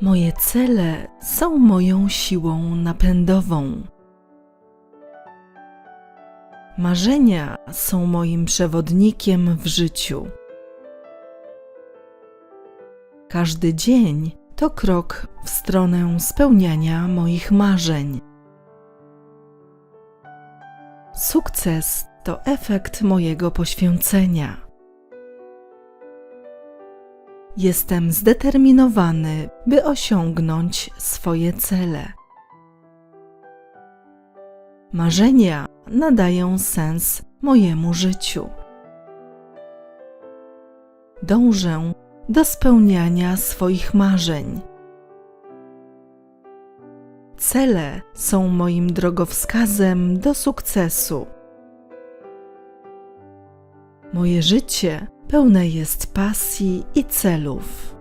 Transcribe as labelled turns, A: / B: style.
A: Moje cele są moją siłą napędową. Marzenia są moim przewodnikiem w życiu. Każdy dzień to krok w stronę spełniania moich marzeń. Sukces to efekt mojego poświęcenia. Jestem zdeterminowany, by osiągnąć swoje cele. Marzenia nadają sens mojemu życiu. Dążę do spełniania swoich marzeń. Cele są moim drogowskazem do sukcesu. Moje życie pełne jest pasji i celów.